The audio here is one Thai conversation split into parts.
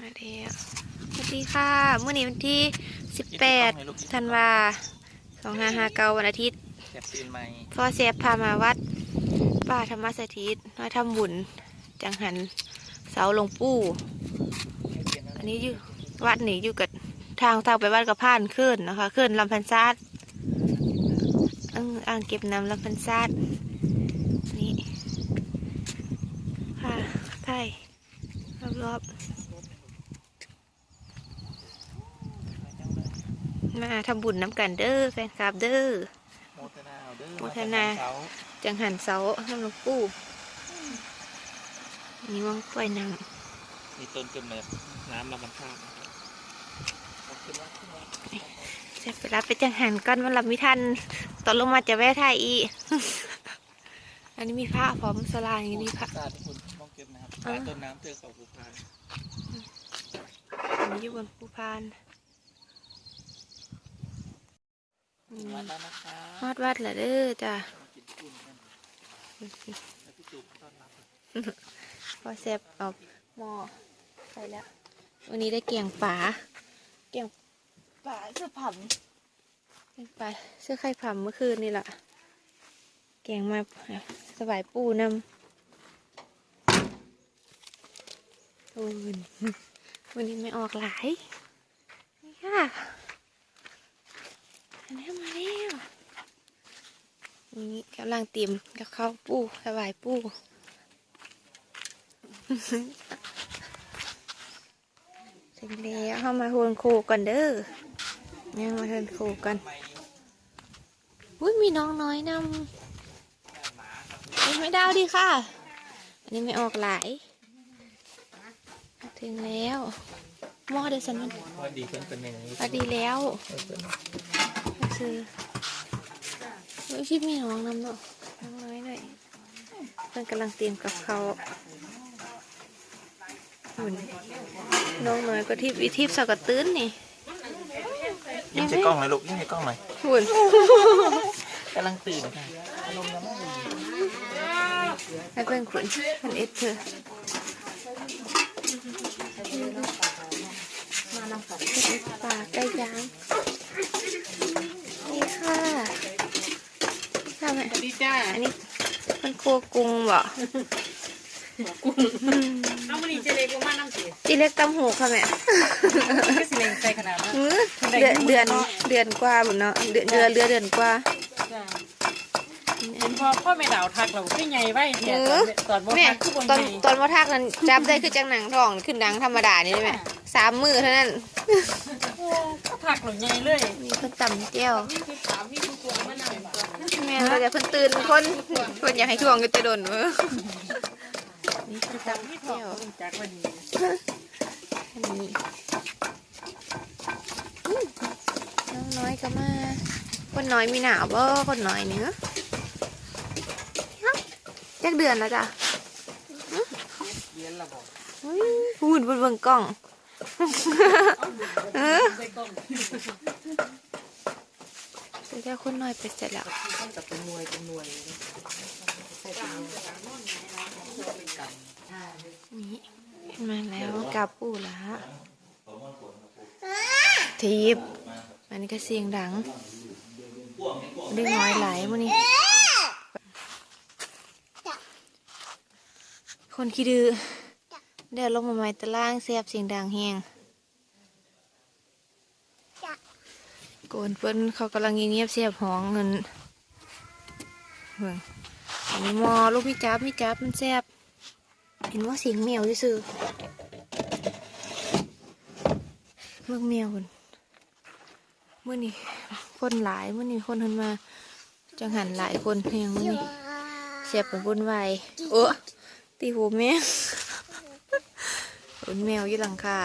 มาแล้วสวัสดีค่ะเมื่อนี้วันที่ 18ธันวา2559วันอาทิตย์แคปซีนไหมพ่อเซฟพามาวัดป่าธรรมสถิตมาทำบุญจังหันเสาหลวงปู่ อันนี้อยู่วัดนี้อยู่กับทางทางไปวัดกับผ่านขึ้นนะคะขึ้นลำพันซาดอ่างอ่างเก็บน้ำลำพันซาดนี่ค่ะใช่รอบๆ มาทำบุญน้ำกันเด้อแฟนคลับเด้อโมทนาเอาเด้อโมทนาเช้าจังหันเสาน้ำหลวงปู่นี่ว่างกล้วยน้มีต้นกำเนิดน้ำลำมันข้ามนะครับขอบคุณมากที่มาำจะไปรับไปจังหันก้อนมันรับไม่ทันตอนลงมาจะแวะถ่ายอีกอันนี้มีผ้าพร้อมสลาอย่างนี้มีผ้าตาที่คุณต้องเก็บนะครับอ่าตาต้นน้ำเจอเขาภูพานอันนี้อยู่บนภูพานอืม วัดแล้วนะคะฮอดวัดเหรอเด้อจ้ะมากินกุ้งกันแล้วพี่จุ๊บต้อนรับพอแซบเอาหม้อไปแล้ว วันนี้ได้เกียงป่าเกียงป่าเสื้อผัมเกียงป่าเสื้อไข่ผัมเมื่อคืนนี่แหละเกียงมาสบายปูนำโอ้ยวันนี้ไม่ออกหลายนี่ ค่ะอันนี้มาแล้วนี่กำลังเตรียมกับข้าวปูสบายปูเสร็จแล้วเข้ามาโฮนโคกันเด้อเนี่ยมาโฮนโคกันอุ้ยมีน้องน้อยนำนี่ไม่ดาวดีค่ะ อันนี้ไม่ออกหลาย ถึงแล้วหม้อเดยวฉันมันพอดีเพิ่นเป็นอย่างนี้พอดีแล้ว ก็คือเฮ้ยชิบมีน้องนำเนาะน้องน้อยหน่อยเพื่อนกำลังเตรียมกับเขาวหุ่นน้องน้อยก็ทิพย์วิทิพย์สกัดตื้นนี่ยิ้มใส่กล้องเลยลูกยิ้มใส่กล้องหน่อยหุ่นกำลังตื่นค่ะให้เพื่อนขุนมันเอ็ดเธอปลาไก่ย่างนี่ค่ะ ค่ะแม่ดีจ้าอันนี้มันครัวกรุงบ่เอามันนี่เจเล็กว่ามาน้ำเสียจีเล็กตำหูค่ะแม่ก็สิเล่งใจขนาดนั้นหือเดือนเดือนเดือนกว่าบุญเนาะเดือนเดือนเดือนเดือนกว่าจ้าเห็นพ่อพ่อไม่ดาวทักเราขึ้นใหญ่ไว้เถียตอนบ่แม่ทักคือบนตอนใหญ่ ตอนว่าทักนั้นจับได้คือจังหนังทองขึ้นดังธรรมดานี่แม่สามมือเท่านั้น ทักเราใหญ่เลยมีคนต่ำเจียวนี่คือสามนี่คือตัวมันนั่งแม่เราจะเพิ่นตื่นคนคนอยากให้ช่วงก็จะโดนเว้อนี่คนสามต่ำนี่ถอเจีดยวจากวันนี้อันนี้อื้อน้องน้อยก็มาคนน้อยมีหนาวบ่คนน้อยเนื้อจักเดือนแล้วจ้ะเย็นละบ่อุ้ยพูดบนเบิ่งกล้องเออใส่กล้อง แต่แค่คนน้อยไปเสร็จแล้วมันกับเป็นหน่วยเป็นหน่วยนี่มาแล้วกาปูละทีบอันนี้ก็เสียงดังเด็กน้อยไหลมันนี่คนขี้ดื้อ เดี๋ยวลงมาใหม่ตารางเสียบเสียงดังแหงโกนเพิ่นเขากำลังเงียบๆเสียบหองเงินเบิ่งอันนี้หมอลูกพี่จับพี่จับมันแซบเห็นว่าเสียงแมวซื่อๆเมื่อแมวคนเมื่อนี้คนหลายเมื่อนี้คนหันมา จังหันหลายคนเพียงมื่อนี้เสียบเป็นวุ่นวายโอ้ตีหัวแม วเป็นแมวยู่หลังคา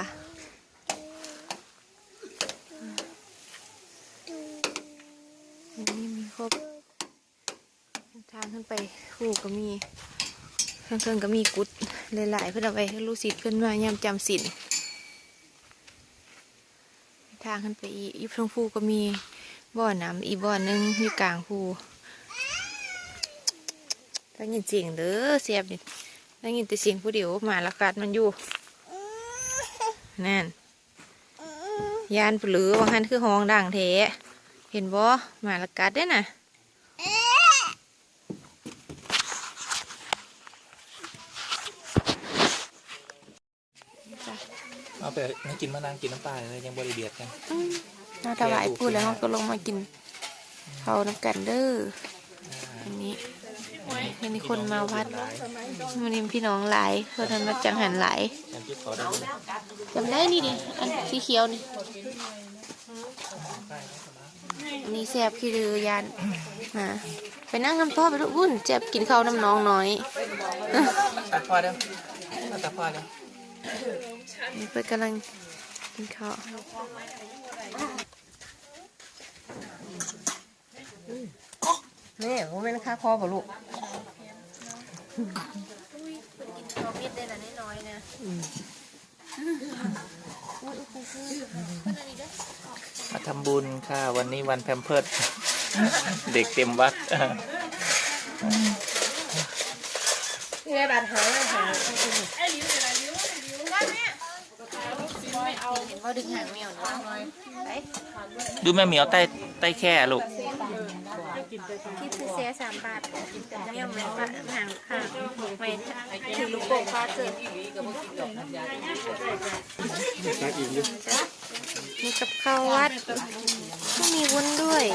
อันนี้มีครบ ทางขึ้นไปคู่ก็มีเพื่อนๆก็มีกุดหลายๆ เพื่อนเอาไว้ให้ลูกศิษย์เพื่อนมายามจำศีลทางขึ้นไปอีกอีพงภูก็มีบ่อน้ำอีบ่อหนึงอยู่กลางภูได้ยินเสียงเด้อเสียบนี่ได้ยินแต่เสียงผู้เดียวหมาละกัดมันอยู่ นั่นยานปลือวังหันคือห้องด่างเทเห็นบ่หมาละกัดได้น่ะเอาไปให้กินมะนางกินน้ำปลาเลยยังบริเบียดกันอืมน่าถวายพูดแล้วเขาก็ลงมากินเขาวน้ำกันเด้ออันนี้อันนี้คนมาวัดมันนี้พี่น้องหลายเพื่อนมาจังหันหลาย ฉันคิดขอได้ไหมจำได้นี่ดิอันสีเขียวนี่อันนี้แซบขี้ดือยานมาไปนั่งน้ำพ่อไปทุกวุ่นเจ็บกินข้าวน้ำน้องน้อยตัดพอเด้อตัดพอเด้อนี่เพื่อนกำลังกินข้าวนี่ผมเป็นค่าคอบ่ลูกกิน ข้าวเม็ดได้ละน้อยๆนะมาทำบุญค่ะ วันนี้วันแพมเพิร์ดเด็กเต็มวัดนี่ได้บาดหางหาง เห็นว่า ดึงหางแมวนะไปดูแม่เหมียวใต้ใต้แค่ลูกที่ซื้อเสียสามบาทแมวแมวหางหางไม่ถือลูกโป่งฟาดเจอมีกับข้าววัดก็มีวุ้นด้วย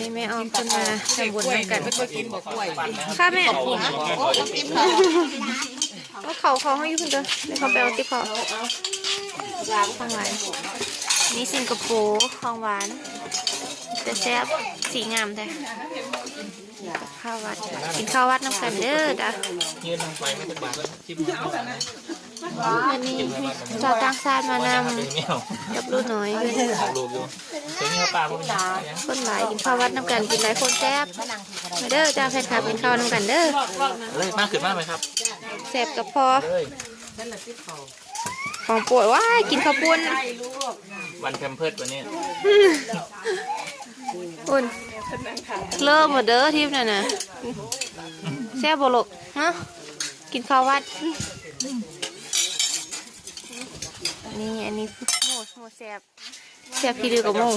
นี่แม่ออมคนมาทำบุญด้วยกันกินบ่กล้วยค่ะแม่ว่าเขาเขาให้อยุ่คุณเด้อเดี๋ยวเขาไปเอาติ๊บเขา ของหวานนี่สิงคโปร์ของหวานแต่แซ่บสีงามแต่ข้าววัด กินข้าววัดน้ำกันเด้อจ้ะยืนลงไปไม่ถึงบาทก็จิ้มน้ำปลาวันนี้จอดต่างชาติมานเป็นเหมียวำกับลูกน้อยอยู่ออกลูกอยู่เสียงปลาพวกนี้ยังคนหลายกินข้าววัดน้ำกันกินหลายคนแซ่บมาเด้อจ้าแฟนคลับกินข้าวน้ำกันเด้อเลยมากขึ้นมากไหมครับแซ่บกับพอเลย ของโปรดว้ายกินข้าวปุ้นวันแพมเพิร์ดวันนี้อุ่นเริ่มหมดเด้อทิพย์น่ะนะแซ่บบลกฮะกินข้าววัด นี่อันนี้หมูหมูแซ่บแซ่บพี่ดือกับหมู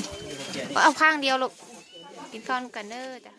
เอาข้างเดียวลูกกินข้าวกันเด้อจ้ะ